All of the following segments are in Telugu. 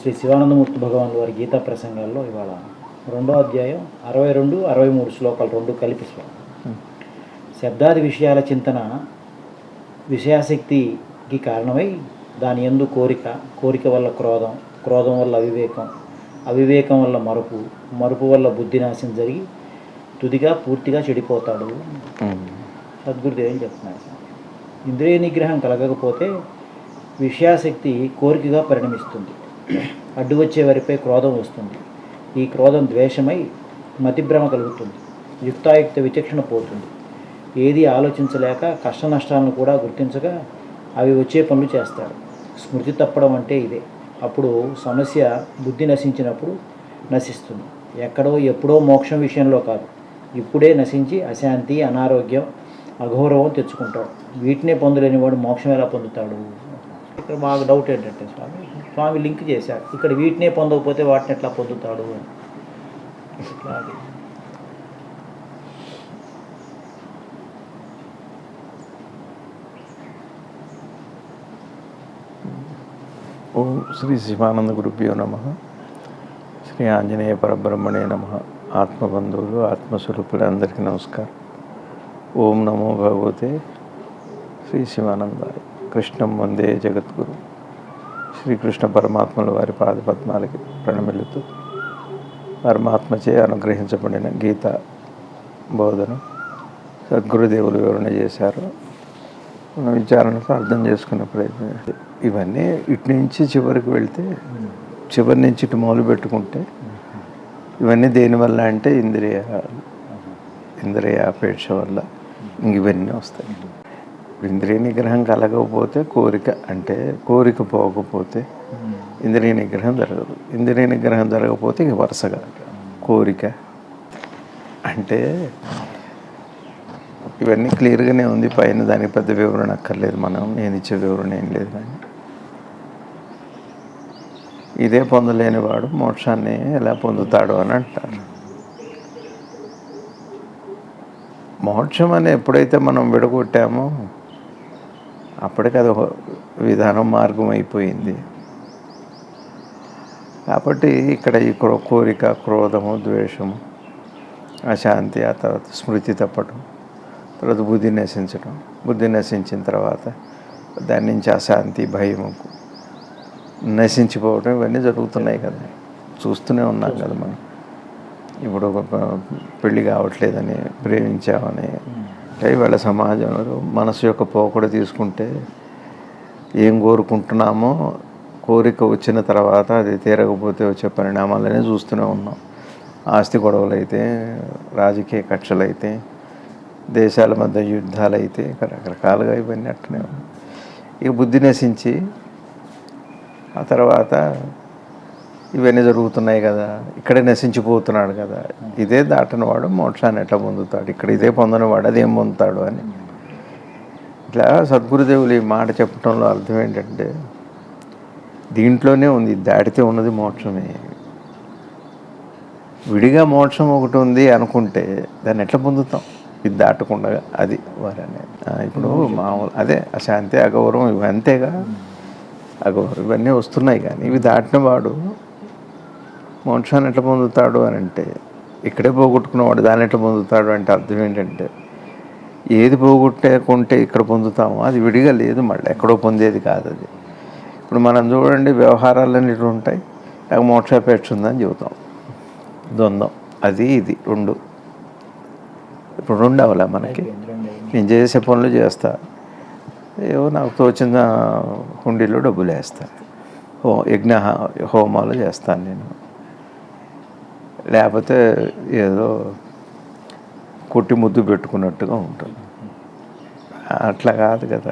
శ్రీ శివానందమూర్తి భగవాన్ వారి గీతా ప్రసంగాల్లో ఇవాళ రెండో అధ్యాయం అరవై రెండు అరవై మూడు శ్లోకాలు రెండు కలిపి శ్లోకం. శబ్దాది విషయాల చింతన విషయాశక్తికి కారణమై దాని ఎందు కోరిక కోరిక వల్ల క్రోధం క్రోధం వల్ల అవివేకం అవివేకం వల్ల మరుపు మరుపు వల్ల బుద్ధినాశం జరిగి తుదిగా పూర్తిగా చెడిపోతాడు. సద్గురుదేవ్ ఏం చెప్తున్నారు? ఇంద్రియ నిగ్రహం కలగకపోతే విషయాశక్తి కోరికగా పరిణమిస్తుంది. అడ్డు వచ్చే వారిపై క్రోధం వస్తుంది. ఈ క్రోధం ద్వేషమై మతిభ్రమ కలుగుతుంది. యుక్తాయుక్త విచక్షణ పోతుంది. ఏది ఆలోచించలేక కష్ట నష్టాలను కూడా గుర్తించగా అవి వచ్చే పనులు చేస్తారు. స్మృతి తప్పడం అంటే ఇదే. అప్పుడు సమస్య బుద్ధి నశించినప్పుడు నశిస్తుంది. ఎక్కడో ఎప్పుడో మోక్షం విషయంలో కాదు. ఇప్పుడే నశించి అశాంతి అనారోగ్యం అఘోరవం తెచ్చుకుంటాడు వీటినే పొందలేని వాడు మోక్షం ఎలా పొందుతాడు? ఇక్కడ మాకు డౌట్ ఏంటంటే స్వామి స్వామి లింక్ చేశారు. ఇక్కడ వీటినే పొందకపోతే వాటిని ఎట్లా పొందుతాడు అని. ఓం శ్రీ శివానంద గురుభ్యో నమ. శ్రీ ఆంజనేయ పరబ్రహ్మణే నమ. ఆత్మబంధువులు ఆత్మస్వరూపులు అందరికీ నమస్కారం. ఓం నమో భగవతే శ్రీ శివానందాయ. కృష్ణం వందే జగద్గురు. శ్రీకృష్ణ పరమాత్మల వారి పాదపద్మాలకి ప్రణమిల్లుతూ పరమాత్మచే అనుగ్రహించబడిన గీత బోధన సద్గురుదేవులు వివరణ చేశారు. మన విచారణతో అర్థం చేసుకునే ప్రయత్నం ఇవన్నీ ఇటు నుంచి చివరికి వెళ్తే చివరి నుంచి ఇటు మొదలు పెట్టుకుంటే ఇవన్నీ దేనివల్ల అంటే ఇంద్రియ ఇంద్రియ అపేక్ష వల్ల ఇంక ఇవన్నీ వస్తాయి. ఇంద్రియ నిగ్రహం కలగకపోతే కోరిక అంటే కోరిక పోకపోతే ఇంద్రియ నిగ్రహం జరగదు. ఇంద్రియ నిగ్రహం జరగకపోతే ఇక వరుసగా కోరిక అంటే ఇవన్నీ క్లియర్గానే ఉంది. పైన దానికి పెద్ద వివరణ అక్కర్లేదు మనం. నేను ఇచ్చే వివరణ ఏం లేదు కానీ. ఇదే పొందలేని వాడు మోక్షాన్ని ఎలా పొందుతాడు అని అంటారు. మోక్షం అని ఎప్పుడైతే మనం విడగొట్టామో అప్పటికి అది విధానం మార్గం అయిపోయింది కాబట్టి ఇక్కడ ఈ కోరిక క్రోధము ద్వేషము అశాంతి ఆ తర్వాత స్మృతి తప్పటం తర్వాత బుద్ధి నశించడం బుద్ధి నశించిన తర్వాత దాని నుంచి అశాంతి భయము నశించిపోవడం ఇవన్నీ జరుగుతున్నాయి కదా. చూస్తూనే ఉన్నాం కదా మనం. ఇప్పుడు ఒక పెళ్ళి కావట్లేదని ప్రేమించామని అంటే ఇవాళ సమాజంలో. మనసు యొక్క పోకడ తీసుకుంటే ఏం కోరుకుంటున్నామో కోరిక వచ్చిన తర్వాత అది తీరకపోతే వచ్చే పరిణామాలనే చూస్తూనే ఉన్నాం. ఆస్తి గొడవలు అయితే రాజకీయ కక్షలు అయితే దేశాల మధ్య యుద్ధాలు అయితే రకరకాలుగా ఇవన్నీ అట్టనే ఉన్నాయి ఇక బుద్ధి నశించి ఆ తర్వాత ఇవన్నీ జరుగుతున్నాయి కదా ఇక్కడే నశించిపోతున్నాడు కదా. ఇదే దాటని వాడు మోక్షాన్ని ఎట్లా పొందుతాడు? ఇక్కడ ఇదే పొందని వాడు అదేం పొందుతాడు అని. ఇట్లా సద్గురుదేవులు ఈ మాట చెప్పడంలో అర్థం ఏంటంటే దీంట్లోనే ఉంది ఇది దాటితే ఉన్నది మోక్షమే. విడిగా మోక్షం ఒకటి ఉంది అనుకుంటే దాన్ని ఎట్లా పొందుతాం? ఇది దాటకుండా అది వారు అనేది. ఇప్పుడు మామూలు అదే అశాంతి అగౌరవం ఇవి అంతేగా అగౌరవం ఇవన్నీ వస్తున్నాయి కానీ ఇవి దాటిన వాడు మోక్షాన్ని ఎట్లా పొందుతాడు అని అంటే ఇక్కడే పోగొట్టుకున్నవాడు దాన్ని ఎట్లా పొందుతాడు అంటే అర్థం ఏంటంటే ఏది పోగొట్టేకుంటే ఇక్కడ పొందుతామో అది విడిగా లేదు మళ్ళీ ఎక్కడో పొందేది కాదు అది. ఇప్పుడు మనం చూడండి వ్యవహారాలన్నీ ఇటు ఉంటాయి? నాకు మోక్షాపేక్ష ఉందని చెబుతాం. ద్వంద్వం. అది ఇది. రెండు. ఇప్పుడు రెండు అవలా మనకి? నేను చేసే పనులు చేస్తా. ఏవో నాకు తోచిన హుండీలో డబ్బులు వేస్తా. హో యజ్ఞ హోమాలు చేస్తాను నేను. లేకపోతే ఏదో కొట్టి ముద్దు పెట్టుకున్నట్టుగా ఉంటుంది. అట్లా కాదు కదా.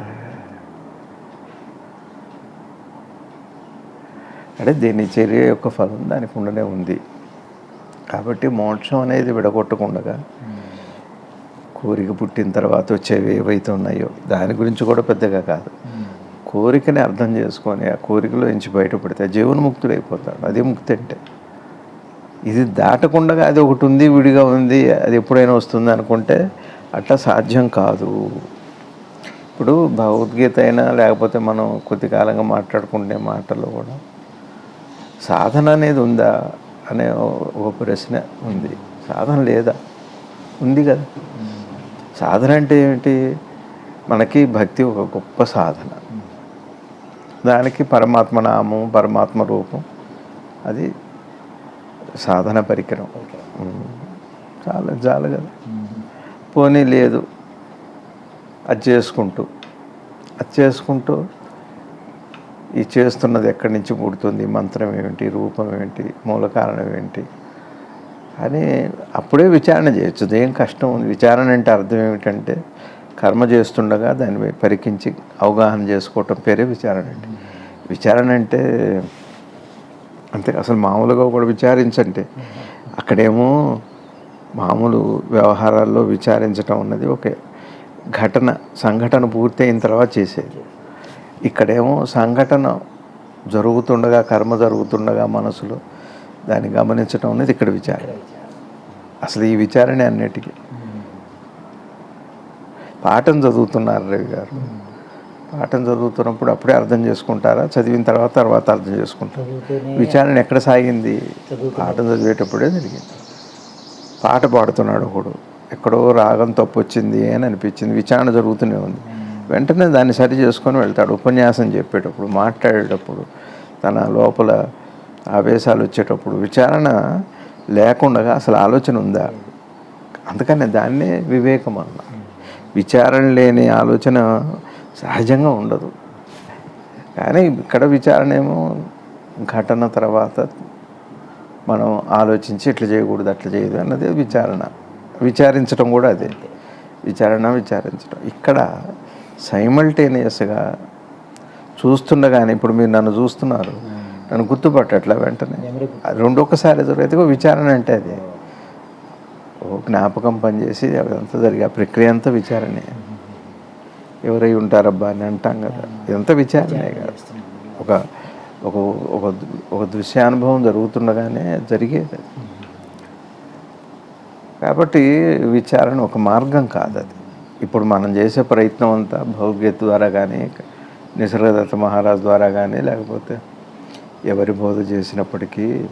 అంటే దీని చర్య యొక్క ఫలం దానికి ఉండనే ఉంది. కాబట్టి మోక్షం అనేది విడగొట్టకుండా కోరిక పుట్టిన తర్వాత వచ్చేవి ఏవైతే ఉన్నాయో దాని గురించి కూడా పెద్దగా కాదు. కోరికని అర్థం చేసుకొని ఆ కోరికలో నుంచి బయటపడితే జీవన్ముక్తుడు అయిపోతాడు అదే ముక్తి అంటే. ఇది దాటకుండా అది ఒకటి ఉంది విడిగా ఉంది అది ఎప్పుడైనా వస్తుంది అనుకుంటే అట్లా సాధ్యం కాదు. ఇప్పుడు భగవద్గీత అయినా లేకపోతే మనం కొద్ది కాలంగా మాట్లాడుకునే మాటలు కూడా సాధన అనేది ఉందా అనే ఒక ప్రశ్న ఉంది. సాధన లేదా? ఉంది కదా. సాధన అంటే ఏమిటి? మనకి భక్తి ఒక గొప్ప సాధన. దానికి పరమాత్మ నామం పరమాత్మ రూపం అది సాధన పరికరం. చాలా చాలు కదా. పోనీ లేదు. అది చేసుకుంటూ అది చేసుకుంటూ ఈ చేస్తున్నది ఎక్కడి నుంచి పుడుతుంది? మంత్రం ఏమిటి? రూపం ఏంటి మూల కారణం ఏంటి అని అప్పుడే విచారణ చేయొచ్చు. ఏం కష్టం ఉంది? విచారణ అంటే అర్థం ఏమిటంటే కర్మ చేస్తుండగా దాన్ని పరికించి అవగాహన చేసుకోవటం పేరే విచారణ అంటే. విచారణ అంటే అంతే అసలు మామూలుగా కూడా విచారించంటే అక్కడేమో మామూలు వ్యవహారాల్లో విచారించటం అన్నది ఒక ఘటన సంఘటన పూర్తయిన తర్వాత చేసేది. ఇక్కడేమో సంఘటన జరుగుతుండగా కర్మ జరుగుతుండగా మనసులో దాన్ని గమనించడం అనేది ఇక్కడ విచారణ. అసలు ఈ విచారణ అన్నిటికీ. పాఠం చదువుతున్నారు రవి గారు. పాఠం చదువుతున్నప్పుడు అప్పుడే అర్థం చేసుకుంటారా? చదివిన తర్వాత తర్వాత అర్థం చేసుకుంటారు? విచారణ ఎక్కడ సాగింది. పాఠం చదివేటప్పుడే జరిగింది. పాట పాడుతున్నాడు ఒకడు. ఎక్కడో రాగం తప్పు వచ్చింది అని అనిపించింది. విచారణ జరుగుతూనే ఉంది. వెంటనే దాన్ని సరి చేసుకొని వెళ్తాడు. ఉపన్యాసం చెప్పేటప్పుడు మాట్లాడేటప్పుడు తన లోపల ఆవేశాలు వచ్చేటప్పుడు విచారణ లేకుండా అసలు ఆలోచన ఉందా? అందుకనే దాన్నే వివేకం అన్న విచారణ లేని ఆలోచన సహజంగా ఉండదు. కానీ ఇక్కడ విచారణ ఏమో ఘటన తర్వాత మనం ఆలోచించి ఇట్లా చేయకూడదు అట్లా చేయదు అన్నది విచారణ. విచారించడం కూడా అదే. విచారణ విచారించడం ఇక్కడ సైమల్టేనియస్గా చూస్తుండగానే ఇప్పుడు మీరు నన్ను చూస్తున్నారు. నన్ను గుర్తుపట్టట్లా వెంటనే. రెండు ఒక్కసారి జరిగితే విచారణ అంటే అది. ఓ జ్ఞాపకం పనిచేసి అదంతా జరిగే ఆ ప్రక్రియ అంతా విచారణే. ఎవరై ఉంటారబ్బా అని అంటాం కదా. ఎంత విచారణే కదా. ఒక ఒక ఒక ఒక దృశ్యానుభవం జరుగుతుండగానే జరిగేది. కాబట్టి విచారణ ఒక మార్గం కాదు అది. ఇప్పుడు మనం చేసే ప్రయత్నం అంతా భగవద్గీత ద్వారా కానీ నిసర్గదత్త మహారాజ్ ద్వారా కానీ లేకపోతే ఎవరి బోధ చేసినప్పటికీ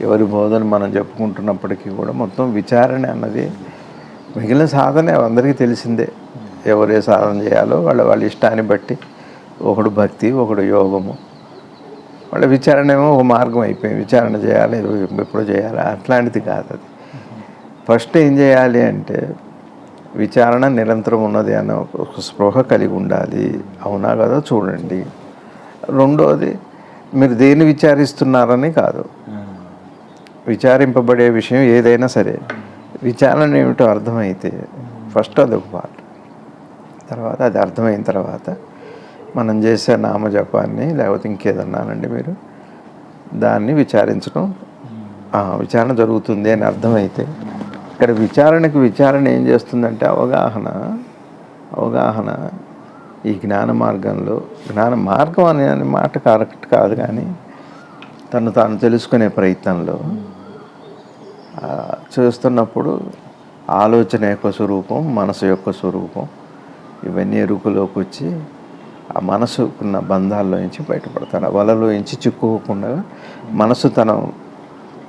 ఎవరి బోధను మనం చెప్పుకుంటున్నప్పటికీ కూడా మొత్తం విచారణ అన్నది మిగిలిన సాధన. అందరికీ తెలిసిందే. ఎవరు సాధన చేయాలో వాళ్ళ వాళ్ళ ఇష్టాన్ని బట్టి ఒకడు భక్తి ఒకడు యోగము. వాళ్ళ విచారణ ఏమో ఒక మార్గం అయిపోయింది. విచారణ చేయాలి ఎప్పుడు చేయాలి. అట్లాంటిది కాదు అది. ఫస్ట్ ఏం చేయాలి అంటే విచారణ నిరంతరం ఉన్నది అన్న ఒక స్పృహ కలిగి ఉండాలి. అవునా కదా చూడండి. రెండోది మీరు దేన్ని విచారిస్తున్నారని కాదు. విచారింపబడే విషయం ఏదైనా సరే. విచారణ ఏమిటో అర్థమైతే ఫస్ట్ అదొక పార్ట్ తర్వాత అది అర్థమైన తర్వాత మనం చేసే నామజపాన్ని లేకపోతే ఇంకేదన్నానండి మీరు? దాన్ని విచారించడం. విచారణ జరుగుతుంది అని అర్థమైతే ఇక్కడ విచారణకు విచారణ ఏం చేస్తుందంటే అవగాహన అవగాహన ఈ జ్ఞాన మార్గంలో జ్ఞాన మార్గం అనే మాట కరెక్ట్ కాదు కానీ తను తాను తెలుసుకునే ప్రయత్నంలో చేస్తున్నప్పుడు ఆలోచన యొక్క స్వరూపం మనసు యొక్క స్వరూపం ఇవన్నీ ఎరుకులోకి వచ్చి ఆ మనసుకున్న బంధాల్లో నుంచి బయటపడతాడు ఆ వలలో నుంచి చిక్కుకోకుండా మనసు తన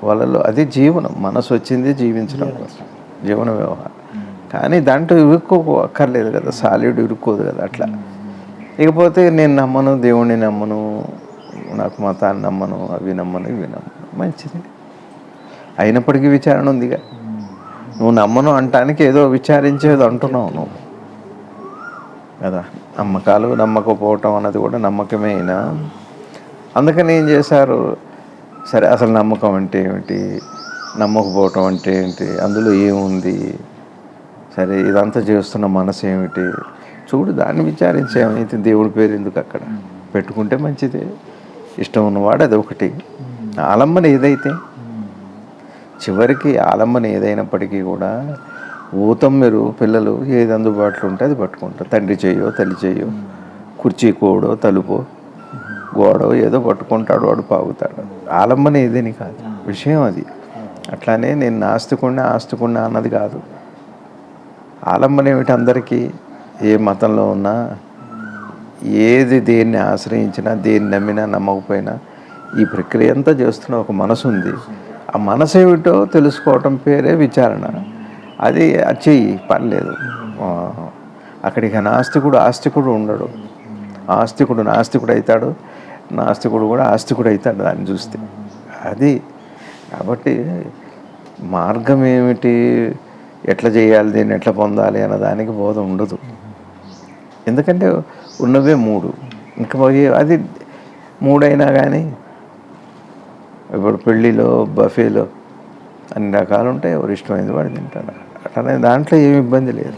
వలలో అది జీవనం. మనసు వచ్చింది జీవించడం కోసం. జీవన వ్యవహారం. కానీ దాంట్లో ఇరుక్కోకు అక్కర్లేదు కదా సాలిడ్ ఇరుక్కోదు కదా అట్లా. ఇకపోతే నేను నమ్మను దేవుణ్ణి నమ్మను నాకు మతాన్ని నమ్మను అవి నమ్మను ఇవి నమ్మను. మంచిది. అయినప్పటికీ విచారణ ఉందిగా. నువ్వు నమ్మను అంటానికి ఏదో విచారించేది అంటున్నావు నువ్వు. కదా? నమ్మకాలు నమ్మకపోవటం అన్నది కూడా నమ్మకమే అయినా. అందుకని ఏం చేశారు? సరే అసలు నమ్మకం అంటే ఏమిటి? నమ్మకపోవటం అంటే ఏంటి? అందులో ఏముంది? సరే ఇదంతా చేస్తున్న మనసు ఏమిటి? చూడు దాన్ని విచారించి ఏమైతే దేవుడి పేరు ఎందుకు అక్కడ? పెట్టుకుంటే మంచిదే. ఇష్టం ఉన్నవాడు అది ఒకటి. ఆలంబన ఏదైతే? చివరికి ఆలంబన ఏదైనప్పటికీ కూడా ఊతం మీరు పిల్లలు ఏది అందుబాటులో ఉంటే అది పట్టుకుంటారు. తండ్రి చేయో తల్లి చేయో కుర్చీ కోడో తలుపో గోడో ఏదో పట్టుకుంటాడు వాడు పాగుతాడు. ఆలంబన ఏదేని కాదు. విషయం అది. అట్లానే నేను నాస్తికుండా ఆస్తికుండా అన్నది కాదు. ఆలంబన ఏమిటి అందరికీ? ఏ మతంలో ఉన్నా ఏది దేన్ని ఆశ్రయించినా దేన్ని నమ్మినా నమ్మకపోయినా ఈ ప్రక్రియ అంతా చేస్తున్న ఒక మనసు ఉంది ఆ మనసు ఏమిటో తెలుసుకోవటం పేరే విచారణ. అది అది చెయ్యి పర్లేదు. అక్కడికి నాస్తికుడు ఆస్తికుడు ఉండడు. ఆస్తికుడు నాస్తికుడు అవుతాడు నాస్తికుడు కూడా ఆస్తికుడు అవుతాడు దాన్ని చూస్తే. అది కాబట్టి మార్గం ఏమిటి? ఎట్లా చేయాలి దీన్ని? ఎట్లా పొందాలి అన్న దానికి బోధ ఉండదు. ఎందుకంటే ఉన్నవే మూడు. ఇంకా అది మూడైనా కానీ ఇప్పుడు పెళ్ళిలో బఫేలో అన్ని రకాలు ఉంటాయి. ఎవరు ఇష్టమైంది వాడు తింటాడు. అట్లనే దాంట్లో ఏమి ఇబ్బంది లేదు.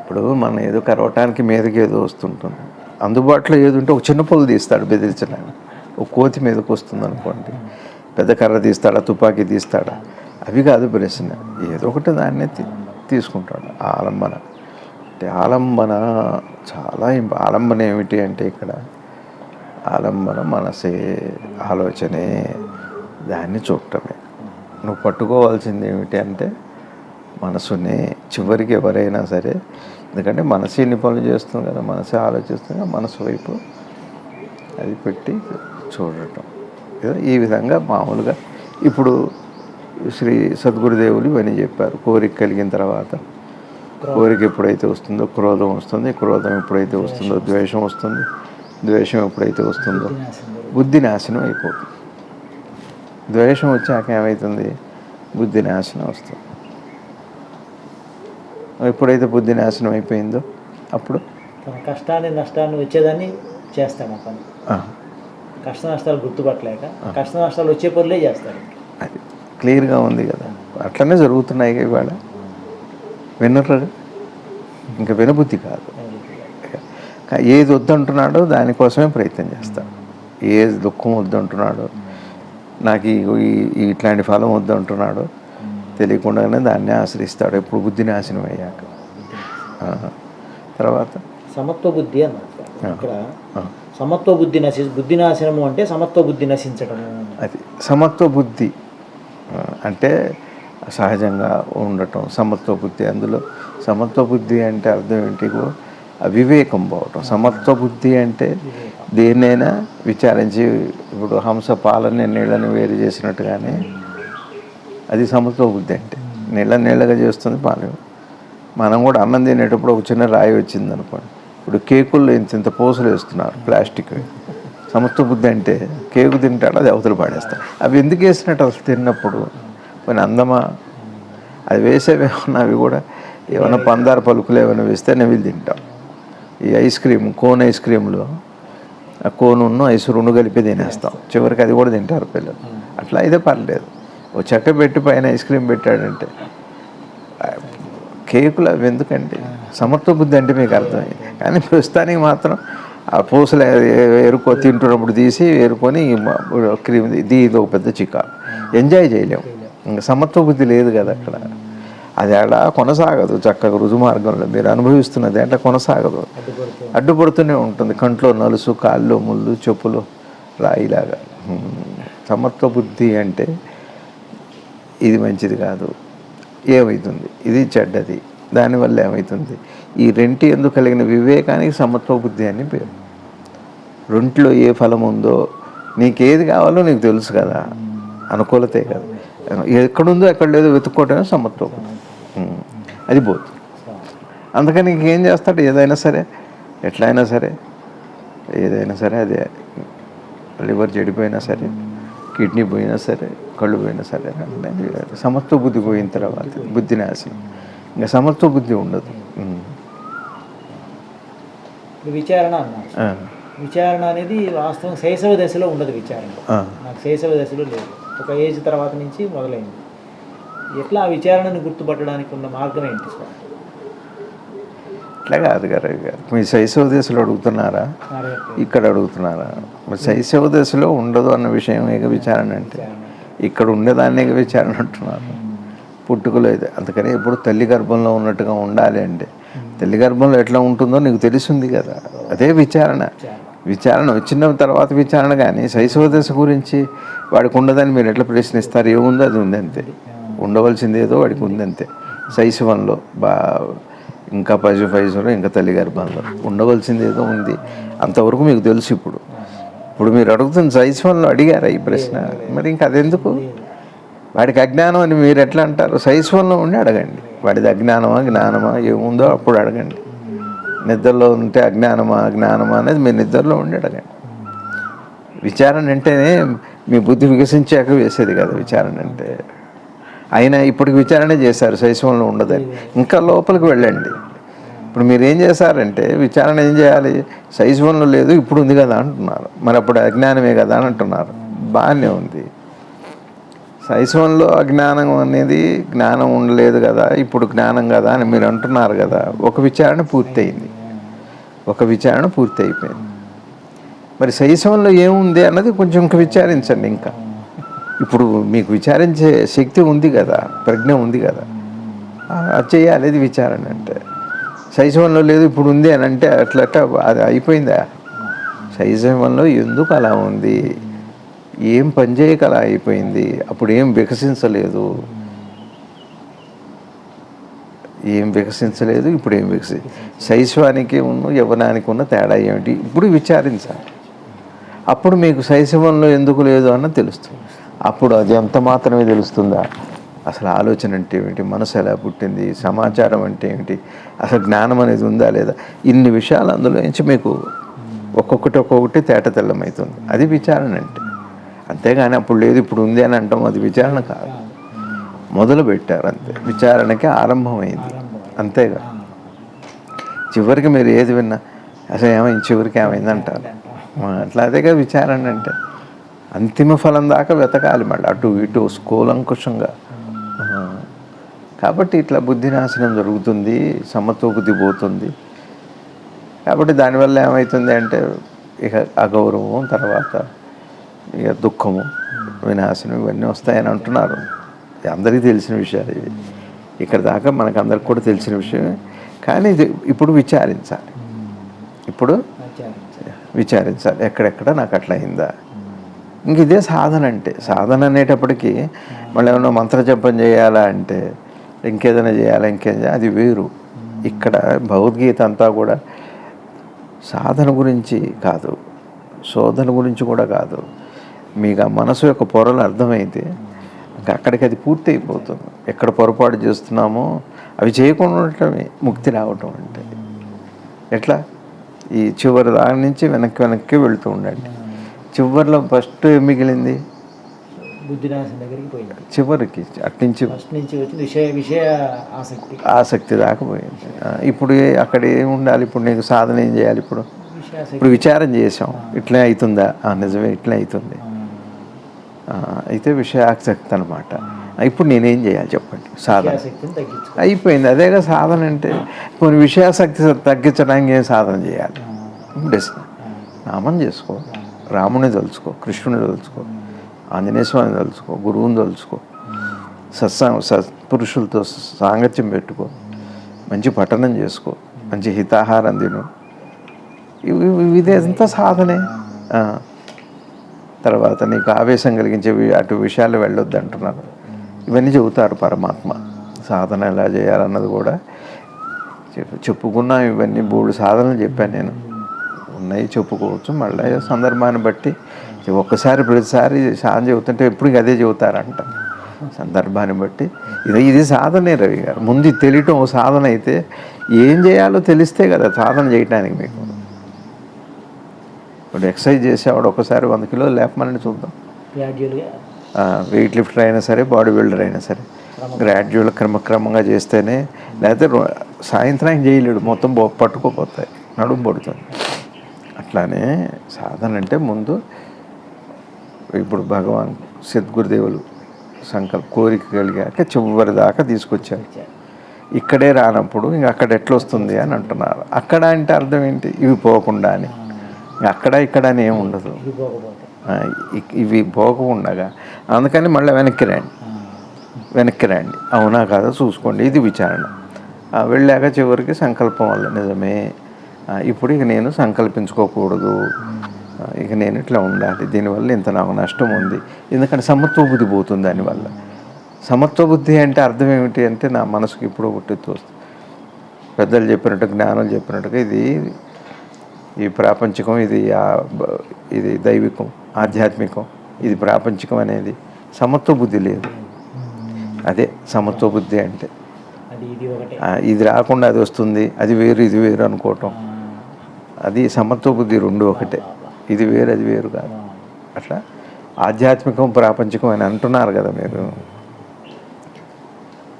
ఇప్పుడు మనం ఏదో కరవటానికి మీదకి ఏదో వస్తుంటుంది. అందుబాటులో ఏది ఉంటే ఒక చిన్న పొలు తీస్తాడు బెదిరించడానికి ఒక కోతి మీదకి వస్తుంది అనుకోండి పెద్ద కర్ర తీస్తాడా తుపాకీ తీస్తాడా? అవి కాదు ప్రశ్న. ఏదో ఒకటి దాన్నే తీ- తీసుకుంటాడు. ఆలంబన. అంటే ఆలంబన చాలా ఆలంబన ఏమిటి అంటే ఇక్కడ ఆలంబన మనసే ఆలోచనే దాన్ని చూడటమే. నువ్వు పట్టుకోవాల్సింది ఏమిటి అంటే మనసునే చివరికి ఎవరైనా సరే ఎందుకంటే మనసు ఎన్ని పనులు చేస్తుంది కదా మనసే ఆలోచిస్తుంది కదా, మనసు వైపు అది పెట్టి చూడటం. ఈ విధంగా మామూలుగా ఇప్పుడు శ్రీ సద్గురుదేవులు ఇవన్నీ చెప్పారు. కోరిక కలిగిన తర్వాత కోరిక ఎప్పుడైతే వస్తుందో క్రోధం వస్తుంది క్రోధం ఎప్పుడైతే వస్తుందో ద్వేషం వస్తుంది ద్వేషం ఎప్పుడైతే వస్తుందో బుద్ధి నాశనం అయిపోతుంది. ద్వేషం వచ్చాక ఏమవుతుంది బుద్ధి నాశనం వస్తుంది. ఎప్పుడైతే బుద్ధి నాశనం అయిపోయిందో అప్పుడు తన కష్టాన్ని నష్టాన్ని వచ్చేదాన్ని చేస్తాడు ఆ పని. కష్ట నష్టాలు గుర్తుపట్టలేక కష్ట నష్టాలు వచ్చే పనులే చేస్తాడు. అది క్లియర్గా ఉంది కదా. అట్లనే జరుగుతున్నాయి ఇవాళ. వినరు ఇంకా వినబుద్ధి కాదు. ఏది వద్దంటున్నాడో దానికోసమే ప్రయత్నం చేస్తాడు. ఏది దుఃఖం వద్దంటున్నాడో నాకు ఈ ఇట్లాంటి ఫలం వద్దంటున్నాడో. తెలియకుండానే దాన్ని ఆశ్రయిస్తాడు. ఎప్పుడు బుద్ధి నాశనం అయ్యాక. తర్వాత? సమత్వ బుద్ధి అన్నారు. ఇక్కడ. సమత్వ బుద్ధి నశి బుద్ధి నాశనము అంటే సమత్వ బుద్ధి నశించడము అది సమత్వ బుద్ధి. అంటే సహజంగా ఉండటం సమత్వ బుద్ధి. అందులో సమత్వ బుద్ధి అంటే అర్థం ఏంటి అవివేకం పోవటం. సమత్వ బుద్ధి అంటే దేన్నైనా? విచారించి ఇప్పుడు హంస పాలని నీళ్ళని వేరు చేసినట్టుగానే అది సముద్ర బుద్ధి అంటే. నీళ్ళ నీళ్ళగా చేస్తుంది పాలు. మనం కూడా అన్నం తినేటప్పుడు ఒక చిన్న రాయి వచ్చింది అనుకోండి ఇప్పుడు కేకుల్లో ఇంత ఇంత పూసలు వేస్తున్నారు ప్లాస్టిక్. సమత్వ బుద్ధి అంటే కేకు తింటాడు అది అవతల పాడేస్తాడు. అవి ఎందుకు వేసినట్టు అసలు తిన్నప్పుడు? కొన్ని అందమా? అది వేసేవేమన్నా అవి కూడా ఏమైనా పందార పలుకులు ఏమైనా వేస్తే నవ్వులు తింటాం. ఈ ఐస్ క్రీమ్ కోన్ ఐస్ క్రీమ్లో. ఆ కోనును ఐస్ రెండు కలిపి తినేస్తాం. చివరికి అది కూడా తింటారు పిల్లలు. అట్లా అయితే పర్లేదు. ఓ చెక్క పెట్టి పైన ఐస్ క్రీమ్ పెట్టాడంటే కేకులు అవి ఎందుకండి? సమత్వ బుద్ధి అంటే మీకు అర్థమైంది. కానీ ప్రస్తుతానికి మాత్రం ఆ పూసలు ఏరుకో తింటున్నప్పుడు తీసి మ- క్రీమ్ ఇది ఇది ఒక పెద్ద చికాకు. ఎంజాయ్ చేయలేము ఇంకా సమత్వ బుద్ధి లేదు కదా అక్కడ. అది అలా కొనసాగదు చక్కగా రుజు మార్గంలో మీరు అనుభవిస్తున్నది అట్లా కొనసాగదు. అడ్డుపడుతూనే ఉంటుంది. కంట్లో నలుసు కాళ్ళు ముళ్ళు చెప్పులు రాయిలాగా. సమత్వ బుద్ధి అంటే ఇది మంచిది కాదు. ఏమవుతుంది ఇది చెడ్డది. దానివల్ల ఏమవుతుంది ఈ రెంటి ఎందుకు కలిగిన వివేకానికి సమత్వ బుద్ధి అని పేరు. రెంట్లో ఏ ఫలం ఉందో నీకేది కావాలో నీకు తెలుసు కదా. అనుకూలతే కదా. ఎక్కడుందో ఎక్కడ లేదో వెతుక్కోవటమే సమత్వ బుద్ధి. అది పోతుంది. అందుకని ఇంకేం చేస్తాడు? ఏదైనా సరే ఎట్లయినా సరే ఏదైనా సరే అదే లివర్ చెడిపోయినా సరే కిడ్నీ పోయినా సరే కళ్ళు పోయినా సరే సమత్వ బుద్ధి పోయిన తర్వాత బుద్ధి నాశనం. ఇంకా సమత్వ బుద్ధి ఉండదు. విచారణ విచారణ అనేది వాస్తవం శైశవ దశలో ఉండదు విచారణ. ఆ. నాకు శైశవ దశలో లేదు. ఒక ఏజ్ తర్వాత నుంచి మొదలైంది. ఎట్లా ఆ విచారణను గుర్తుపట్టడానికి ఉన్న మార్గం ఏంటి స్వామి ఇట్లా కాదు గారు గారు మీ శైశవ దశలో అడుగుతున్నారా ఇక్కడ అడుగుతున్నారా? శైశవ దశలో ఉండదు అన్న విషయం ఏక విచారణ అంటే. ఇక్కడ ఉండేదాన్ని ఏక విచారణ అంటున్నారు. పుట్టుకలో అయితే అందుకని ఎప్పుడు తల్లి గర్భంలో ఉన్నట్టుగా ఉండాలి అంటే. తల్లి గర్భంలో ఎట్లా ఉంటుందో నీకు తెలిసింది కదా. అదే విచారణ. విచారణ. వచ్చిన తర్వాత విచారణ కానీ శైశవ దశ గురించి వాడికి ఉండదని మీరు ఎట్లా ప్రశ్నిస్తారు? ఏముందో అది ఉంది అంతే ఉండవలసింది ఏదో వాడికి ఉంది అంతే. శైశవంలో బా ఇంకా పశు పైసలు ఇంకా తల్లి గర్భంలో ఉండవలసింది ఏదో ఉంది. అంతవరకు మీకు తెలుసు ఇప్పుడు. ఇప్పుడు మీరు అడుగుతున్న శైశవంలో అడిగారా ఈ ప్రశ్న? మరి ఇంకా అదెందుకు? వాడికి అజ్ఞానం అని మీరు ఎట్లా అంటారు? శైశవంలో ఉండి అడగండి. వాడిది అజ్ఞానమా జ్ఞానమా ఏముందో అప్పుడు అడగండి. నిద్రలో ఉంటే అజ్ఞానమా జ్ఞానమా అనేది మీరు నిద్రలో ఉండి అడగండి. విచారణ అంటేనే మీ బుద్ధి వికసించాక వేసేది కదా విచారణ అంటే. అయినా ఇప్పటికి విచారణ చేశారు శైశవంలో ఉండదని. ఇంకా లోపలికి వెళ్ళండి. ఇప్పుడు మీరు ఏం చేశారంటే విచారణ ఏం చేయాలి? శైశవంలో లేదు ఇప్పుడు ఉంది కదా అంటున్నారు. మరి అప్పుడు అజ్ఞానమే కదా అని అంటున్నారు. బాగానే ఉంది. శైశవంలో అజ్ఞానం అనేది జ్ఞానం ఉండలేదు కదా ఇప్పుడు జ్ఞానం కదా అని మీరు అంటున్నారు కదా ఒక విచారణ పూర్తయింది. ఒక విచారణ పూర్తి అయిపోయింది మరి శైశవంలో ఏముంది అన్నది కొంచెం ఇంకా విచారించండి ఇంకా. ఇప్పుడు మీకు విచారించే శక్తి ఉంది కదా ప్రజ్ఞ ఉంది కదా. అది చేయాలి అది విచారణ అంటే. శైశవంలో లేదు ఇప్పుడు ఉంది అని అంటే అట్లా అది అయిపోయిందా? శైశవంలో ఎందుకు అలా ఉంది? ఏం పనిచేయక అలా అయిపోయింది? అప్పుడు ఏం వికసించలేదు? ఏం వికసించలేదు ఇప్పుడు ఏం వికసి? శైశవానికి ఉన్న యవనానికి ఉన్న తేడా ఏమిటి? ఇప్పుడు విచారించాలి. అప్పుడు మీకు శైశవంలో ఎందుకు లేదు అన్న తెలుస్తుంది. అప్పుడు అది ఎంత మాత్రమే తెలుస్తుందా? అసలు ఆలోచన అంటే ఏమిటి? మనసు ఎలా పుట్టింది? సమాచారం అంటే ఏమిటి? అసలు జ్ఞానం అనేది ఉందా లేదా? ఇన్ని విషయాలు అందులో నుంచి మీకు ఒక్కొక్కటి ఒక్కొక్కటి తేట తెల్లమవుతుంది అది విచారణ అంటే. అంతేగాని అప్పుడు లేదు ఇప్పుడు ఉంది అని అంటాం. అది విచారణ కాదు. మొదలు పెట్టారు అంతే. విచారణకి ఆరంభమైంది. అంతేగా. చివరికి మీరు ఏది విన్నా అసలు ఏమైంది? చివరికి ఏమైంది అంటారు. అట్లా అదేగా విచారణ అంటే. అంతిమ ఫలం దాకా వెతకాలి మళ్ళీ. అటు ఇటు స్కూలంకుషంగా ఆ. కాబట్టి ఇట్లా బుద్ధి నాశనం జరుగుతుంది సమతూకుది పోతుంది. కాబట్టి దానివల్ల ఏమవుతుంది అంటే ఇక అగౌరవం తర్వాత ఇక దుఃఖము వినాశనం ఇవన్నీ వస్తాయని అంటున్నారు. అందరికీ తెలిసిన విషయాలు ఇవి. ఇక్కడ దాకా మనకు అందరికి కూడా తెలిసిన విషయమే. కానీ ఇది ఇప్పుడు విచారించాలి. ఇప్పుడు ఆచారించాలి విచారించాలి. ఎక్కడెక్కడ నాకు అట్లా అయిందా? ఇంక ఇదే సాధన అంటే సాధన అనేటప్పటికీ మళ్ళీ ఏమన్నా మంత్రజపం చేయాలా అంటే ఇంకేదైనా చేయాలా ఇంకేం అది వేరు. ఇక్కడ భగవద్గీత అంతా కూడా సాధన గురించి కాదు శోధన గురించి కూడా కాదు. మీకు ఆ మనసు యొక్క పొరలు అర్థమైతే ఇంకా అక్కడికి అది పూర్తి అయిపోతుంది. ఎక్కడ పొరపాటు చేస్తున్నామో అవి చేయకుండా ఉండటమే ముక్తి రావటం అంటే. ఎట్లా? ఈ చివరి దాని నుంచి వెనక్కి వెనక్కి వెళుతూ ఉండండి. చివరిలో ఫస్ట్ ఏం మిగిలింది? బుద్ధినాశం దగ్గరికి పోయింది. చివరికి అట్నుంచి ఫస్ట్ నుంచి వచ్చింది. విషయ విషయ ఆసక్తి. ఆసక్తి దాకా పోయింది. ఆ, ఇప్పుడు అక్కడ ఏం ఉండాలి? ఇప్పుడు నీకు సాధన ఏం చేయాలి? ఇప్పుడు ఇప్పుడు విచారం చేసాం ఇట్లే అవుతుందా ఆ, నిజమే ఇట్లే అవుతుంది అయితే విషయాసక్తి అనమాట ఇప్పుడు నేనేం చేయాలి చెప్పండి? సాధన. అయిపోయింది. అదేగా సాధన అంటే కొన్ని విషయాసక్తి తగ్గించడానికి ఏం సాధన చేయాలి? ప్రశ్న నామం చేసుకో. రాముని తలుచుకో కృష్ణుని తలుచుకో ఆంజనేయ స్వామిని తలుచుకో గురువుని తలుచుకో సత్సంగ సత్పురుషులతో సాంగత్యం పెట్టుకో మంచి పఠనం చేసుకో మంచి హితాహారం తిను. ఇవి ఇవి- సాధనే? తర్వాత నీకు ఆవేశం కలిగించే అటు విషయాలు వెళ్ళొద్దు అంటున్నారు. ఇవన్నీ చెబుతారు పరమాత్మ. సాధన ఎలా చేయాలన్నది కూడా చెప్పుకున్నా ఇవన్నీ మూడు సాధనలు చెప్పాను నేను. ఉన్నాయి చెప్పుకోవచ్చు. మళ్ళీ సందర్భాన్ని బట్టి ఒక్కసారి ప్రతిసారి సాధన చెబుతుంటే ఎప్పుడు అదే చెబుతారంట. సందర్భాన్ని బట్టి. ఇది ఇది సాధనే రవి గారు. ముందు తెలియటం సాధన అయితే ఏం చేయాలో తెలిస్తే కదా సాధన చేయటానికి మీకు. ఇప్పుడు ఎక్సర్సైజ్ చేసేవాడు ఒకసారి వంద కిలోలు లేపమని చూద్దాం. వెయిట్ లిఫ్టర్ అయినా సరే బాడీ బిల్డర్ అయినా సరే గ్రాడ్యువల్ క్రమక్రమంగా చేస్తేనే లేకపోతే సాయంత్రం చేయలేడు. మొత్తం పట్టుకోపోతాయి. నడుము పడుతుంది. అట్లానే సాధన అంటే ముందు ఇప్పుడు భగవాన్ సద్గురుదేవులు సంకల్ప కోరిక కలిగాక చివరి దాకా తీసుకొచ్చారు. ఇక్కడే రానప్పుడు ఇంక అక్కడ ఎట్లా వస్తుంది అని అంటున్నారు. అక్కడ అంటే అర్థం ఏంటి? ఇవి పోకుండా అని. అక్కడ ఇక్కడ అని ఏమి ఉండదు. ఇవి పోకుండా అందుకని మళ్ళీ వెనక్కి రండి. వెనక్కి రండి. అవునా కాదా? చూసుకోండి. ఇది విచారణ. వెళ్ళాక చివరికి సంకల్పం వల్ల నిజమే ఇప్పుడు ఇక నేను సంకల్పించుకోకూడదు. ఇక నేను ఇట్లా ఉండాలి. దీనివల్ల ఇంత నాకు నష్టం ఉంది. ఎందుకంటే సమత్వ బుద్ధి పోతుంది దానివల్ల. సమత్వ బుద్ధి అంటే అర్థం ఏమిటి అంటే నా మనసుకి ఇప్పుడు ఒకటి తోస్తుంది పెద్దలు చెప్పినట్టు జ్ఞానులు చెప్పినట్టుగా ఇది ఈ ప్రాపంచికం ఇది ఇది దైవికం ఆధ్యాత్మికం ఇది ప్రాపంచికం అనేది సమత్వ బుద్ధి లేదు. అదే సమత్వ బుద్ధి అంటే ఇది రాకుండా అది వస్తుంది. అది వేరు ఇది వేరు అనుకోవటం. అది సమత్వ బుద్ధి రెండు ఒకటే. ఇది వేరు అది వేరు కాదు. అట్లా? ఆధ్యాత్మికం ప్రాపంచికం అని అంటున్నారు కదా మీరు.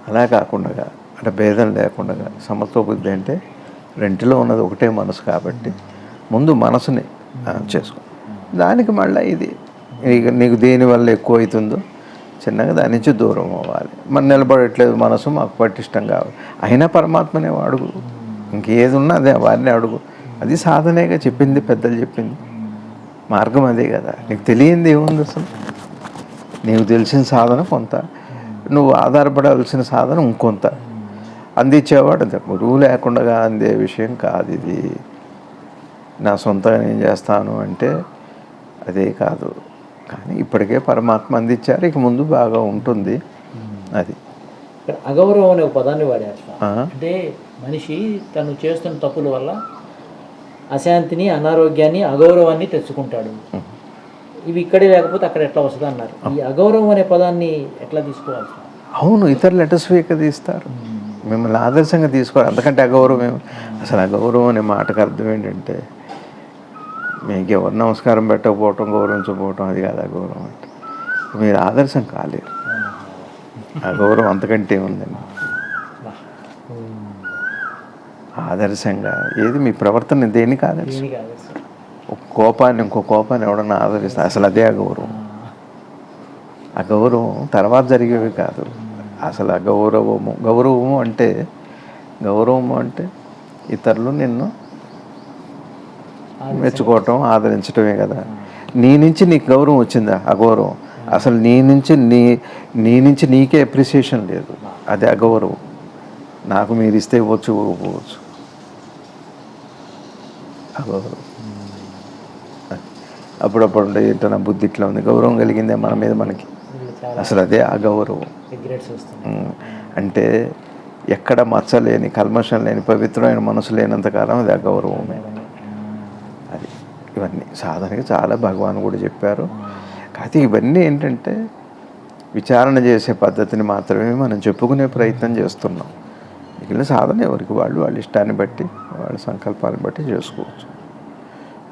అలా కాకుండా అంటే భేదం లేకుండా సమత్వ బుద్ధి అంటే రెంటిలో ఉన్నది ఒకటే మనసు కాబట్టి ముందు మనసుని చేసుకో. దానికి మళ్ళీ ఇది. నీకు నీకు దేని వల్ల ఎక్కువ అవుతుందో చిన్నగా దాని నుంచి దూరం అవ్వాలి. మన నిలబడట్లేదు మనసు మాకు పటిష్టం కావాలి అయినా పరమాత్మనే అడుగు ఇంకేది ఉన్నా అదే వారిని అడుగు. అది సాధనేగా చెప్పింది పెద్దలు చెప్పింది. మార్గం అదే కదా. నీకు తెలియంది ఏముంది అసలు? నీకు తెలిసిన సాధన కొంత. నువ్వు ఆధారపడాల్సిన సాధన ఇంకొంత. అందించేవాడు అంతే. గురువు లేకుండా అందే విషయం కాదు ఇది. నా సొంతంగా నేను చేస్తాను అంటే అదే కాదు. కానీ ఇప్పటికే పరమాత్మ అందించారు. ఇక ముందు బాగా ఉంటుంది అది. అగౌరవం అనే ఒక పదాన్ని వాడారు. అంటే మనిషి తను చేస్తున్న తప్పుల వల్ల అశాంతిని అనారోగ్యాన్ని అగౌరవాన్ని తెచ్చుకుంటాడు. ఇవి ఇక్కడే లేకపోతే అక్కడ ఎట్లా వస్తుంది అన్నారు. ఈ అగౌరవం అనే పదాన్ని ఎట్లా తీసుకోవాలి? అవును ఇతరులు ఎట స్వీకరిస్తారు మిమ్మల్ని ఆదర్శంగా తీసుకోవాలి. అంతకంటే అగౌరవం ఏమి? అసలు అగౌరవం అనే మాటకు అర్థం ఏంటంటే మీకు ఎవరు నమస్కారం పెట్టకపోవటం గౌరవించకపోవటం అది కాదు అగౌరవం అంటే. మీరు ఆదర్శం కాలేరు. అగౌరవం అంతకంటే ఉందండి ఆదర్శంగా. ఏది మీ ప్రవర్తన దేనికి ఆదర్శం. ఒక కోపాన్ని ఇంకో కోపాన్ని ఎవడన్నా ఆదరిస్తారు అసలు అదే అగౌరవం. ఆ. గౌరవం తర్వాత జరిగేవి కాదు. అసలు ఆ గౌరవము గౌరవము అంటే గౌరవము అంటే ఇతరులు నిన్ను మెచ్చుకోవటం ఆదరించటమే కదా. నీ నుంచి నీకు గౌరవం వచ్చిందా? అగౌరవం. అసలు నీ నుంచి నీ నీ నుంచి నీకే అప్రిసియేషన్ లేదు. అది అగౌరవం. నాకు మీరు ఇస్తే ఇవ్వచ్చు ఇవ్వకపోవచ్చు. అగౌరవం అప్పుడప్పుడు ఉండే ఏంటో నా బుద్ధి ఇట్లా ఉంది. గౌరవం కలిగిందే మన మీద మనకి. అసలు అదే అగౌరవం ఉమ్, అంటే ఎక్కడ మచ్చలేని కల్మషం లేని పవిత్రమైన మనసు లేనంతకాలం అది అగౌరవమే అది ఇవన్నీ సాధనకి చాలా భగవాన్ కూడా చెప్పారు. కాకపోతే ఇవన్నీ ఏంటంటే విచారణ చేసే పద్ధతిని మాత్రమే మనం చెప్పుకునే ప్రయత్నం చేస్తున్నాం. మిగిలిన సాధన ఎవరికి? వాళ్ళు వాళ్ళ ఇష్టాన్ని బట్టి వాళ్ళ సంకల్పాన్ని బట్టి చేసుకోవచ్చు.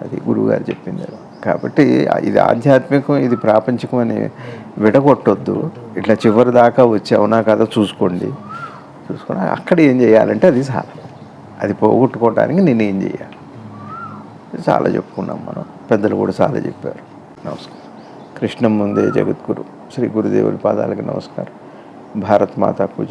అది గురువుగారు చెప్పింది. కాబట్టి ఇది ఆధ్యాత్మికం ఇది ప్రాపంచికం అని విడగొట్టొద్దు. ఇట్లా చివరి దాకా వచ్చి అవునా కదా చూసుకోండి. చూసుకుని అక్కడ ఏం చేయాలంటే అది సాధన. అది పోగొట్టుకోవడానికి నేను ఏం చేయాలి? చాలా చెప్పుకున్నాం మనం. పెద్దలు కూడా చాలా చెప్పారు. నమస్కారం. కృష్ణం ముందే జగద్గురు. శ్రీ గురుదేవుడి పాదాలకు నమస్కారం. భారత్ మాతాకు పూజ